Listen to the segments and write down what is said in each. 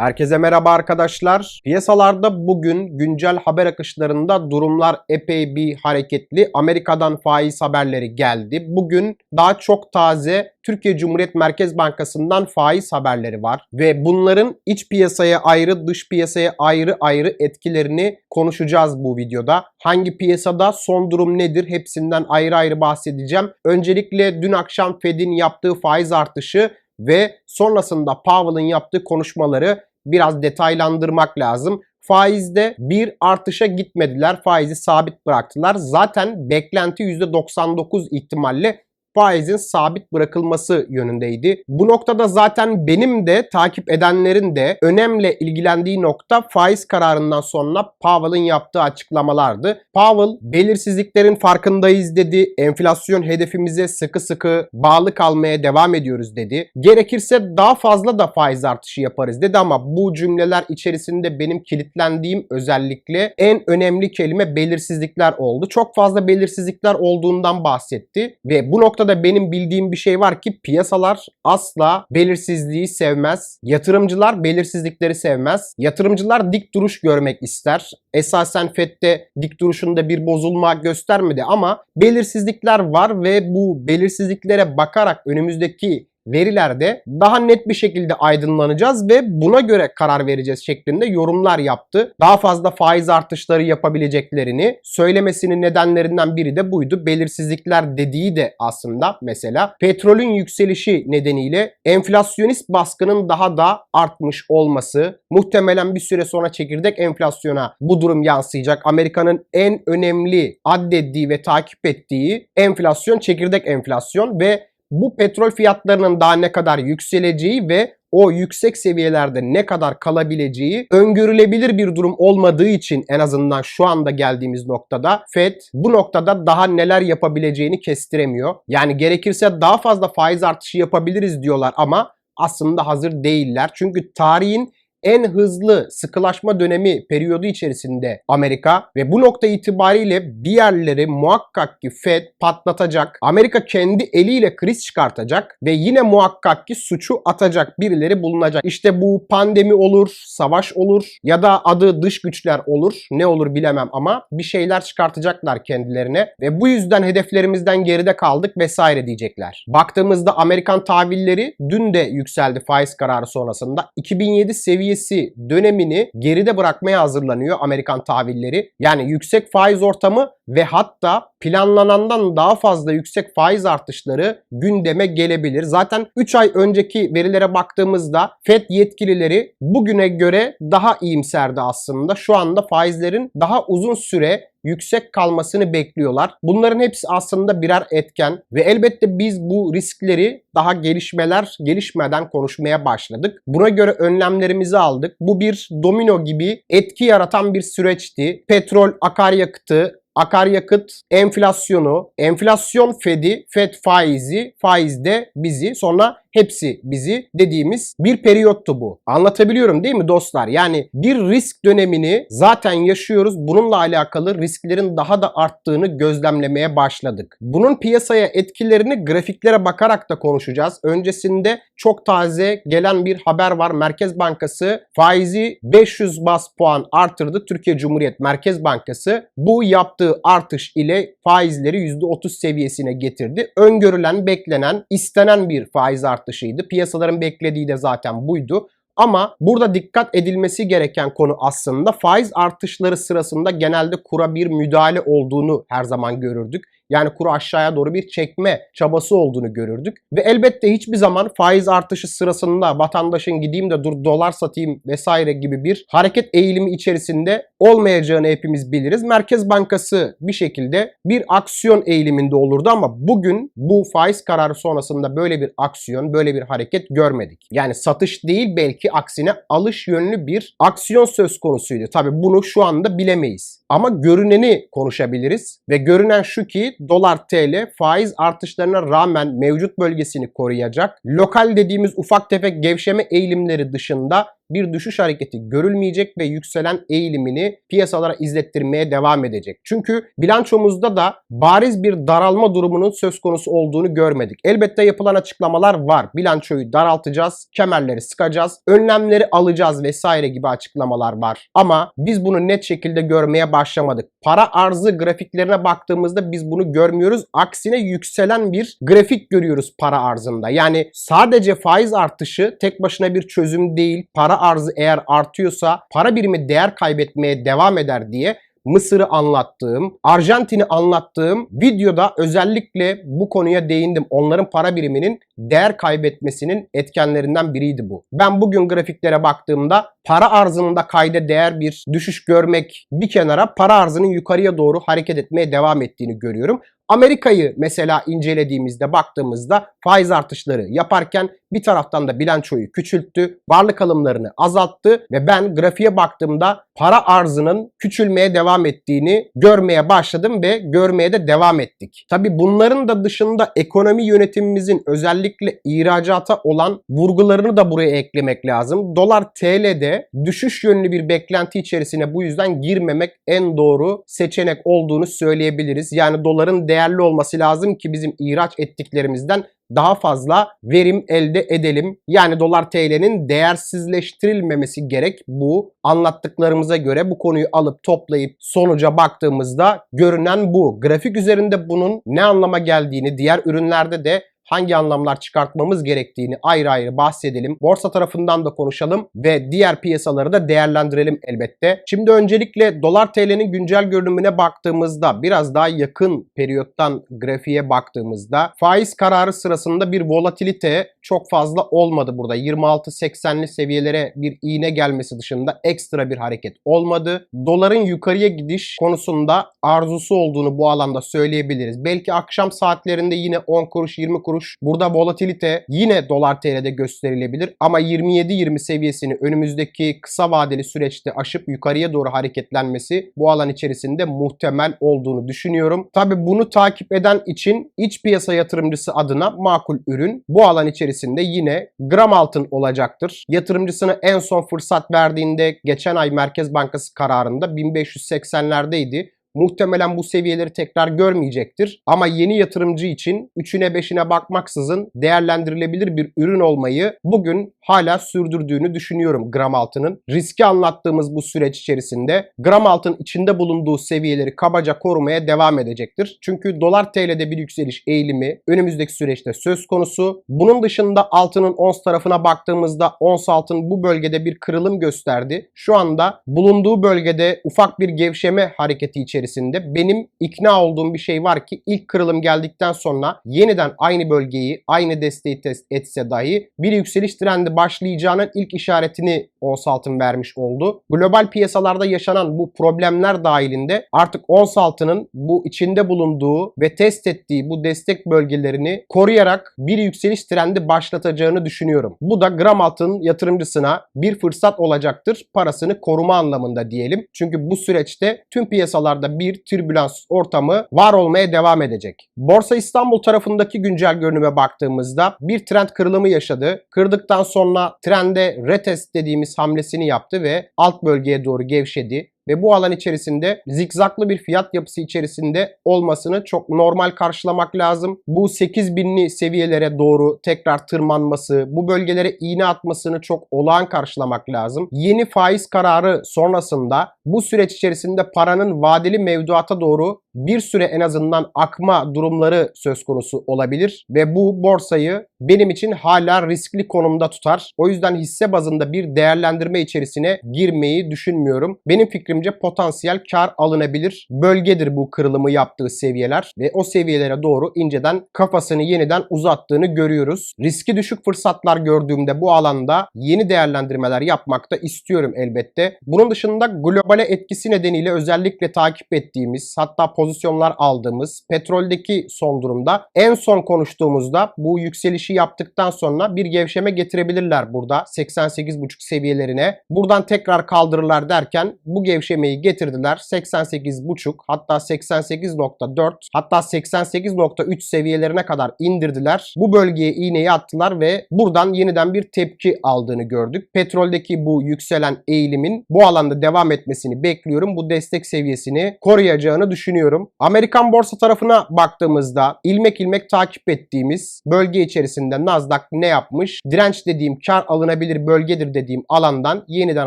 Herkese merhaba arkadaşlar. Piyasalarda bugün güncel haber akışlarında durumlar epey bir hareketli. Amerika'dan faiz haberleri geldi. Bugün daha çok taze Türkiye Cumhuriyet Merkez Bankası'ndan faiz haberleri var ve bunların iç piyasaya ayrı, dış piyasaya ayrı ayrı etkilerini konuşacağız bu videoda. Hangi piyasada son durum nedir? Hepsinden ayrı ayrı bahsedeceğim. Öncelikle dün akşam Fed'in yaptığı faiz artışı ve sonrasında Powell'ın yaptığı konuşmaları biraz detaylandırmak lazım. Faizde bir artışa gitmediler. Faizi sabit bıraktılar. Zaten beklenti %99 ihtimalle faizin sabit bırakılması yönündeydi. Bu noktada zaten benim de takip edenlerin de önemli ilgilendiği nokta faiz kararından sonra Powell'ın yaptığı açıklamalardı. Powell belirsizliklerin farkındayız dedi. Enflasyon hedefimize sıkı sıkı bağlı kalmaya devam ediyoruz dedi. Gerekirse daha fazla da faiz artışı yaparız dedi ama bu cümleler içerisinde benim kilitlendiğim özellikle en önemli kelime belirsizlikler oldu. Çok fazla belirsizlikler olduğundan bahsetti ve bu noktada benim bildiğim bir şey var ki piyasalar asla belirsizliği sevmez. Yatırımcılar belirsizlikleri sevmez. Yatırımcılar dik duruş görmek ister. Esasen FED'de dik duruşunda bir bozulma göstermedi ama belirsizlikler var ve bu belirsizliklere bakarak önümüzdeki verilerde daha net bir şekilde aydınlanacağız ve buna göre karar vereceğiz şeklinde yorumlar yaptı. Daha fazla faiz artışları yapabileceklerini söylemesinin nedenlerinden biri de buydu. Belirsizlikler dediği de aslında mesela petrolün yükselişi nedeniyle enflasyonist baskının daha da artmış olması, muhtemelen bir süre sonra çekirdek enflasyona bu durum yansıyacak. Amerika'nın en önemli addettiği ve takip ettiği enflasyon çekirdek enflasyon ve bu petrol fiyatlarının daha ne kadar yükseleceği ve o yüksek seviyelerde ne kadar kalabileceği öngörülebilir bir durum olmadığı için en azından şu anda geldiğimiz noktada Fed bu noktada daha neler yapabileceğini kestiremiyor. Yani gerekirse daha fazla faiz artışı yapabiliriz diyorlar ama aslında hazır değiller. Çünkü tarihin en hızlı sıkılaşma dönemi periyodu içerisinde Amerika ve bu nokta itibariyle bir yerleri muhakkak ki Fed patlatacak. Amerika kendi eliyle kriz çıkartacak ve yine muhakkak ki suçu atacak birileri bulunacak. İşte bu pandemi olur, savaş olur ya da adı dış güçler olur. Ne olur bilemem ama bir şeyler çıkartacaklar kendilerine ve bu yüzden hedeflerimizden geride kaldık vesaire diyecekler. Baktığımızda Amerikan tahvilleri dün de yükseldi faiz kararı sonrasında. 2007 seviye seviyesi dönemini geride bırakmaya hazırlanıyor Amerikan tahvilleri. Yani yüksek faiz ortamı ve hatta planlanandan daha fazla yüksek faiz artışları gündeme gelebilir. Zaten 3 ay önceki verilere baktığımızda FED yetkilileri bugüne göre daha iyimserdi aslında. Şu anda faizlerin daha uzun süre yüksek kalmasını bekliyorlar. Bunların hepsi aslında birer etken ve elbette biz bu riskleri daha gelişmeler gelişmeden konuşmaya başladık. Buna göre önlemlerimizi aldık. Bu bir domino gibi etki yaratan bir süreçti. Petrol, akaryakıtı, akaryakıt enflasyonu, enflasyon fedi, fed faizi, faizde bizi, sonra hepsi bizi dediğimiz bir periyottu bu. Anlatabiliyorum değil mi dostlar? Yani bir risk dönemini zaten yaşıyoruz. Bununla alakalı risklerin daha da arttığını gözlemlemeye başladık. Bunun piyasaya etkilerini grafiklere bakarak da konuşacağız. Öncesinde çok taze gelen bir haber var. Merkez Bankası faizi 500 bas puan artırdı. Türkiye Cumhuriyet Merkez Bankası bu yaptığı artış ile faizleri %30 seviyesine getirdi. Öngörülen, beklenen, istenen bir faiz artışı artışıydı. Piyasaların beklediği de zaten buydu. Ama burada dikkat edilmesi gereken konu aslında faiz artışları sırasında genelde kura bir müdahale olduğunu her zaman görürdük. Yani kuru aşağıya doğru bir çekme çabası olduğunu görürdük. Ve elbette hiçbir zaman faiz artışı sırasında vatandaşın gideyim de dur dolar satayım vesaire gibi bir hareket eğilimi içerisinde olmayacağını hepimiz biliriz. Merkez Bankası bir şekilde bir aksiyon eğiliminde olurdu ama bugün bu faiz kararı sonrasında böyle bir aksiyon, böyle bir hareket görmedik. Yani satış değil belki aksine alış yönlü bir aksiyon söz konusuydu. Tabi bunu şu anda bilemeyiz. Ama görüneni konuşabiliriz ve görünen şu ki dolar TL faiz artışlarına rağmen mevcut bölgesini koruyacak. Lokal dediğimiz ufak tefek gevşeme eğilimleri dışında bir düşüş hareketi görülmeyecek ve yükselen eğilimini piyasalara izlettirmeye devam edecek. Çünkü bilançomuzda da bariz bir daralma durumunun söz konusu olduğunu görmedik. Elbette yapılan açıklamalar var. Bilançoyu daraltacağız, kemerleri sıkacağız, önlemleri alacağız vesaire gibi açıklamalar var. Ama biz bunu net şekilde görmeye başlamadık. Para arzı grafiklerine baktığımızda biz bunu görmüyoruz. Aksine yükselen bir grafik görüyoruz para arzında. Yani sadece faiz artışı tek başına bir çözüm değil. Para arzı eğer artıyorsa para birimi değer kaybetmeye devam eder diye Mısır'ı anlattığım, Arjantin'i anlattığım videoda özellikle bu konuya değindim. Onların para biriminin değer kaybetmesinin etkenlerinden biriydi bu. Ben bugün grafiklere baktığımda para arzında kayda değer bir düşüş görmek bir kenara para arzının yukarıya doğru hareket etmeye devam ettiğini görüyorum. Amerika'yı mesela incelediğimizde baktığımızda faiz artışları yaparken bir taraftan da bilançoyu küçülttü, varlık alımlarını azalttı ve ben grafiğe baktığımda para arzının küçülmeye devam ettiğini görmeye başladım ve görmeye de devam ettik. Tabi bunların da dışında ekonomi yönetimimizin özellikle ihracata olan vurgularını da buraya eklemek lazım. Dolar TL'de düşüş yönlü bir beklenti içerisine bu yüzden girmemek en doğru seçenek olduğunu söyleyebiliriz. Yani doların değerli olması lazım ki bizim ihraç ettiklerimizden daha fazla verim elde edelim. Yani dolar TL'nin değersizleştirilmemesi gerek bu. Anlattıklarımıza göre bu konuyu alıp toplayıp sonuca baktığımızda görünen bu. Grafik üzerinde bunun ne anlama geldiğini diğer ürünlerde de hangi anlamlar çıkartmamız gerektiğini ayrı ayrı bahsedelim. Borsa tarafından da konuşalım ve diğer piyasaları da değerlendirelim elbette. Şimdi öncelikle dolar TL'nin güncel görünümüne baktığımızda biraz daha yakın periyottan grafiğe baktığımızda faiz kararı sırasında bir volatilite çok fazla olmadı burada. 26.80'li seviyelere bir iğne gelmesi dışında ekstra bir hareket olmadı. Doların yukarıya gidiş konusunda arzusu olduğunu bu alanda söyleyebiliriz. Belki akşam saatlerinde yine 10 kuruş 20 kuruş kuruş. Burada volatilite yine dolar TL'de gösterilebilir ama 27-20 seviyesini önümüzdeki kısa vadeli süreçte aşıp yukarıya doğru hareketlenmesi bu alan içerisinde muhtemel olduğunu düşünüyorum. Tabi bunu takip eden için iç piyasa yatırımcısı adına makul ürün bu alan içerisinde yine gram altın olacaktır. Yatırımcısına en son fırsat verdiğinde geçen ay Merkez Bankası kararında 1580'lerdeydi muhtemelen bu seviyeleri tekrar görmeyecektir. Ama yeni yatırımcı için 3'üne 5'ine bakmaksızın değerlendirilebilir bir ürün olmayı bugün hala sürdürdüğünü düşünüyorum gram altının. Riski anlattığımız bu süreç içerisinde gram altın içinde bulunduğu seviyeleri kabaca korumaya devam edecektir. Çünkü dolar TL'de bir yükseliş eğilimi önümüzdeki süreçte söz konusu. Bunun dışında altının ons tarafına baktığımızda ons altın bu bölgede bir kırılım gösterdi. Şu anda bulunduğu bölgede ufak bir gevşeme hareketi içerisinde içerisinde benim ikna olduğum bir şey var ki ilk kırılım geldikten sonra yeniden aynı bölgeyi, aynı desteği test etse dahi bir yükseliş trendi başlayacağının ilk işaretini ons altın vermiş oldu. Global piyasalarda yaşanan bu problemler dahilinde artık ons altının bu içinde bulunduğu ve test ettiği bu destek bölgelerini koruyarak bir yükseliş trendi başlatacağını düşünüyorum. Bu da gram altın yatırımcısına bir fırsat olacaktır. Parasını koruma anlamında diyelim. Çünkü bu süreçte tüm piyasalarda bir türbülans ortamı var olmaya devam edecek. Borsa İstanbul tarafındaki güncel görünüme baktığımızda bir trend kırılımı yaşadı. Kırdıktan sonra trende retest dediğimiz hamlesini yaptı ve alt bölgeye doğru gevşedi ve bu alan içerisinde zikzaklı bir fiyat yapısı içerisinde olmasını çok normal karşılamak lazım. Bu 8000'li seviyelere doğru tekrar tırmanması, bu bölgelere iğne atmasını çok olağan karşılamak lazım. Yeni faiz kararı sonrasında bu süreç içerisinde paranın vadeli mevduata doğru bir süre en azından akma durumları söz konusu olabilir ve bu borsayı benim için hala riskli konumda tutar. O yüzden hisse bazında bir değerlendirme içerisine girmeyi düşünmüyorum. Benim fikrimce potansiyel kar alınabilir bölgedir bu kırılımı yaptığı seviyeler ve o seviyelere doğru inceden kafasını yeniden uzattığını görüyoruz. Riski düşük fırsatlar gördüğümde bu alanda yeni değerlendirmeler yapmakta istiyorum elbette. Bunun dışında globale etkisi nedeniyle özellikle takip ettiğimiz hatta pozisyonlar aldığımız, petroldeki son durumda en son konuştuğumuzda bu yükselişi yaptıktan sonra bir gevşeme getirebilirler burada 88,5 seviyelerine. Buradan tekrar kaldırırlar derken bu gevşemeyi getirdiler 88,5 hatta 88.4 hatta 88.3 seviyelerine kadar indirdiler. Bu bölgeye iğneyi attılar ve buradan yeniden bir tepki aldığını gördük. Petroldeki bu yükselen eğilimin bu alanda devam etmesini bekliyorum. Bu destek seviyesini koruyacağını düşünüyorum. Amerikan borsa tarafına baktığımızda ilmek ilmek takip ettiğimiz bölge içerisinde Nasdaq ne yapmış? Direnç dediğim kar alınabilir bölgedir dediğim alandan yeniden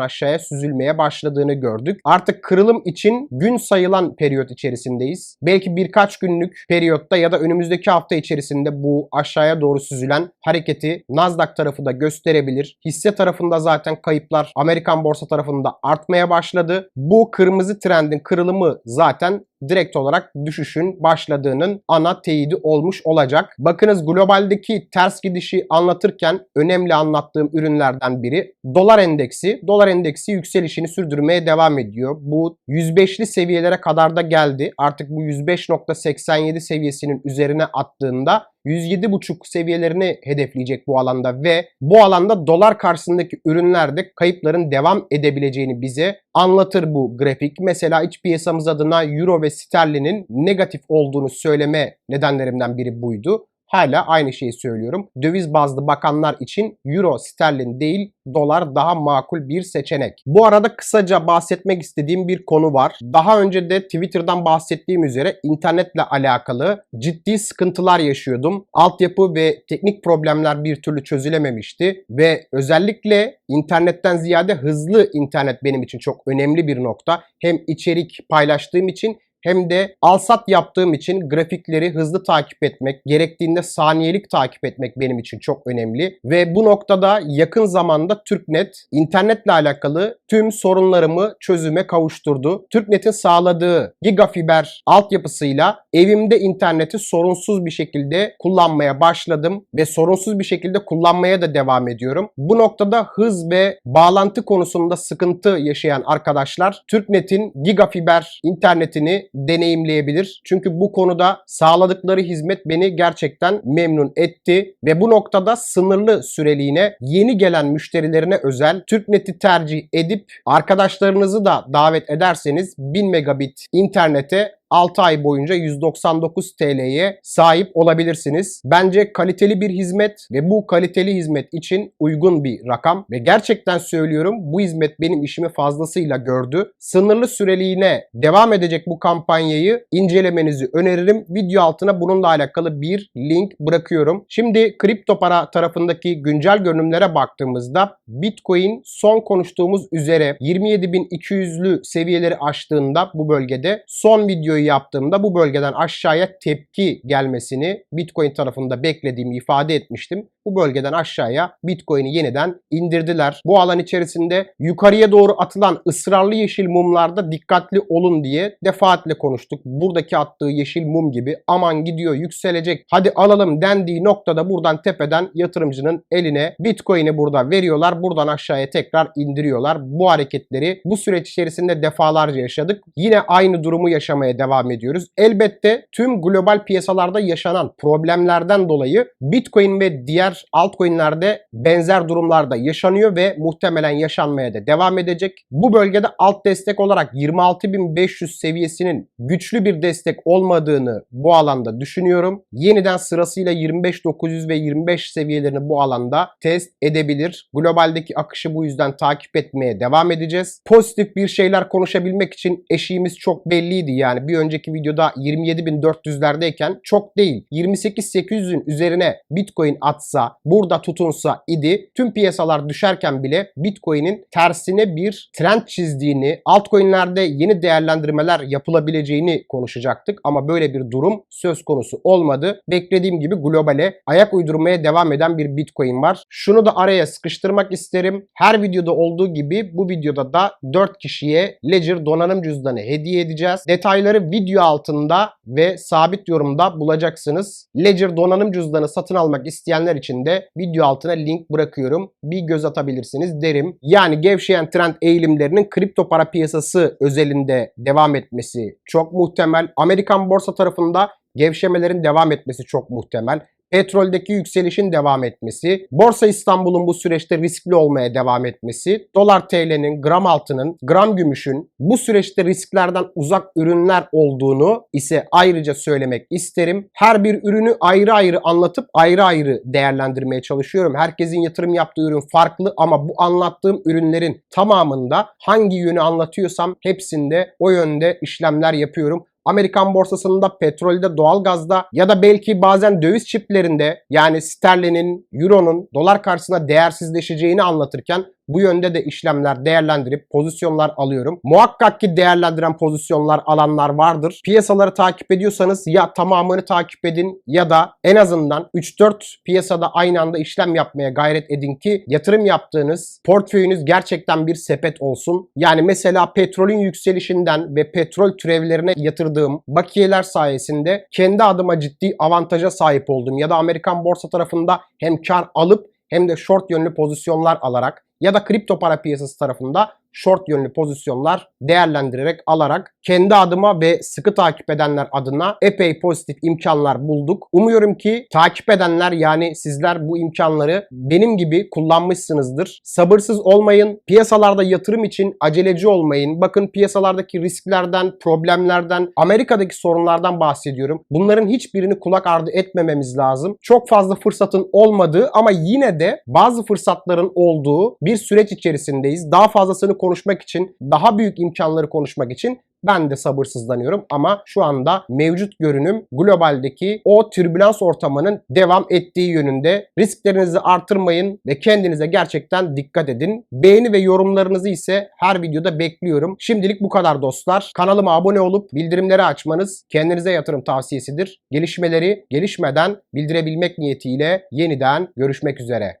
aşağıya süzülmeye başladığını gördük. Artık kırılım için gün sayılan periyot içerisindeyiz. Belki birkaç günlük periyotta ya da önümüzdeki hafta içerisinde bu aşağıya doğru süzülen hareketi Nasdaq tarafı da gösterebilir. Hisse tarafında zaten kayıplar Amerikan borsa tarafında artmaya başladı. Bu kırmızı trendin kırılımı zaten direkt olarak düşüşün başladığının ana teyidi olmuş olacak. Bakınız globaldeki ters gidişi anlatırken önemli anlattığım ürünlerden biri dolar endeksi. Dolar endeksi yükselişini sürdürmeye devam ediyor. Bu 105'li seviyelere kadar da geldi. Artık bu 105.87 seviyesinin üzerine attığında 107.5 seviyelerini hedefleyecek bu alanda ve bu alanda dolar karşısındaki ürünlerde kayıpların devam edebileceğini bize anlatır bu grafik. Mesela iç piyasamız adına euro ve sterlinin negatif olduğunu söyleme nedenlerimden biri buydu. Hala aynı şeyi söylüyorum. Döviz bazlı bakanlar için euro, sterlin değil dolar daha makul bir seçenek. Bu arada kısaca bahsetmek istediğim bir konu var. Daha önce de Twitter'dan bahsettiğim üzere internetle alakalı ciddi sıkıntılar yaşıyordum. Altyapı ve teknik problemler bir türlü çözülememişti ve özellikle internetten ziyade hızlı internet benim için çok önemli bir nokta. Hem içerik paylaştığım için hem de alsat yaptığım için grafikleri hızlı takip etmek, gerektiğinde saniyelik takip etmek benim için çok önemli. Ve bu noktada yakın zamanda TürkNet internetle alakalı tüm sorunlarımı çözüme kavuşturdu. TürkNet'in sağladığı gigafiber altyapısıyla evimde interneti sorunsuz bir şekilde kullanmaya başladım ve sorunsuz bir şekilde kullanmaya da devam ediyorum. Bu noktada hız ve bağlantı konusunda sıkıntı yaşayan arkadaşlar TürkNet'in gigafiber internetini deneyimleyebilir. Çünkü bu konuda sağladıkları hizmet beni gerçekten memnun etti ve bu noktada sınırlı süreliğine yeni gelen müşterilerine özel TürkNet'i tercih edip arkadaşlarınızı da davet ederseniz 1000 megabit internete 6 ay boyunca 199 TL'ye sahip olabilirsiniz. Bence kaliteli bir hizmet ve bu kaliteli hizmet için uygun bir rakam ve gerçekten söylüyorum bu hizmet benim işimi fazlasıyla gördü. Sınırlı süreliğine devam edecek bu kampanyayı incelemenizi öneririm. Video altına bununla alakalı bir link bırakıyorum. Şimdi kripto para tarafındaki güncel görünümlere baktığımızda Bitcoin son konuştuğumuz üzere 27.200'lü seviyeleri aştığında bu bölgede son videoyu yaptığımda bu bölgeden aşağıya tepki gelmesini Bitcoin tarafında beklediğimi ifade etmiştim. Bu bölgeden aşağıya Bitcoin'i yeniden indirdiler. Bu alan içerisinde yukarıya doğru atılan ısrarlı yeşil mumlarda dikkatli olun diye defaatle konuştuk. Buradaki attığı yeşil mum gibi aman gidiyor yükselecek hadi alalım dendiği noktada buradan tepeden yatırımcının eline Bitcoin'i burada veriyorlar. Buradan aşağıya tekrar indiriyorlar. Bu hareketleri bu süreç içerisinde defalarca yaşadık. Yine aynı durumu yaşamaya devam ediyoruz. Elbette tüm global piyasalarda yaşanan problemlerden dolayı Bitcoin ve diğer altcoin'lerde benzer durumlarda yaşanıyor ve muhtemelen yaşanmaya da devam edecek. Bu bölgede alt destek olarak 26.500 seviyesinin güçlü bir destek olmadığını bu alanda düşünüyorum. Yeniden sırasıyla 25.900 ve 25 seviyelerini bu alanda test edebilir. Globaldeki akışı bu yüzden takip etmeye devam edeceğiz. Pozitif bir şeyler konuşabilmek için eşiğimiz çok belliydi yani bir önceki videoda 27.400'lerdeyken çok değil 28.800'ün üzerine Bitcoin atsa burada tutunsa idi tüm piyasalar düşerken bile Bitcoin'in tersine bir trend çizdiğini altcoin'lerde yeni değerlendirmeler yapılabileceğini konuşacaktık ama böyle bir durum söz konusu olmadı. Beklediğim gibi globale ayak uydurmaya devam eden bir Bitcoin var. Şunu da araya sıkıştırmak isterim. Her videoda olduğu gibi bu videoda da 4 kişiye Ledger donanım cüzdanı hediye edeceğiz. Detayları video altında ve sabit yorumda bulacaksınız. Ledger donanım cüzdanı satın almak isteyenler için de video altına link bırakıyorum. Bir göz atabilirsiniz derim. Yani gevşeyen trend eğilimlerinin kripto para piyasası özelinde devam etmesi çok muhtemel. Amerikan borsa tarafında gevşemelerin devam etmesi çok muhtemel. Petroldeki yükselişin devam etmesi, Borsa İstanbul'un bu süreçte riskli olmaya devam etmesi, dolar TL'nin, gram altının, gram gümüşün bu süreçte risklerden uzak ürünler olduğunu ise ayrıca söylemek isterim. Her bir ürünü ayrı ayrı anlatıp ayrı ayrı değerlendirmeye çalışıyorum. Herkesin yatırım yaptığı ürün farklı ama bu anlattığım ürünlerin tamamında hangi yönü anlatıyorsam hepsinde o yönde işlemler yapıyorum. Amerikan borsasında, petrolde, doğalgazda ya da belki bazen döviz çiplerinde yani sterlinin, euronun dolar karşısında değersizleşeceğini anlatırken bu yönde de işlemler değerlendirip pozisyonlar alıyorum. Muhakkak ki değerlendiren pozisyonlar alanlar vardır. Piyasaları takip ediyorsanız ya tamamını takip edin ya da en azından 3-4 piyasada aynı anda işlem yapmaya gayret edin ki yatırım yaptığınız portföyünüz gerçekten bir sepet olsun. Yani mesela petrolün yükselişinden ve petrol türevlerine yatırdığım bakiyeler sayesinde kendi adıma ciddi avantaja sahip oldum. Ya da Amerikan borsa tarafında hem kar alıp hem de short yönlü pozisyonlar alarak ya da kripto para piyasası tarafında short yönlü pozisyonlar değerlendirerek alarak kendi adıma ve sıkı takip edenler adına epey pozitif imkanlar bulduk. Umuyorum ki takip edenler yani sizler bu imkanları benim gibi kullanmışsınızdır. Sabırsız olmayın. Piyasalarda yatırım için aceleci olmayın. Bakın piyasalardaki risklerden, problemlerden, Amerika'daki sorunlardan bahsediyorum. Bunların hiçbirini kulak ardı etmememiz lazım. Çok fazla fırsatın olmadığı ama yine de bazı fırsatların olduğu bir süreç içerisindeyiz. Daha fazlasını konuşmak için, daha büyük imkanları konuşmak için ben de sabırsızlanıyorum ama şu anda mevcut görünüm globaldeki o türbülans ortamının devam ettiği yönünde. Risklerinizi artırmayın ve kendinize gerçekten dikkat edin. Beğeni ve yorumlarınızı ise her videoda bekliyorum. Şimdilik bu kadar dostlar. Kanalıma abone olup bildirimleri açmanız kendinize yatırım tavsiyesidir. Gelişmeleri gelişmeden bildirebilmek niyetiyle yeniden görüşmek üzere.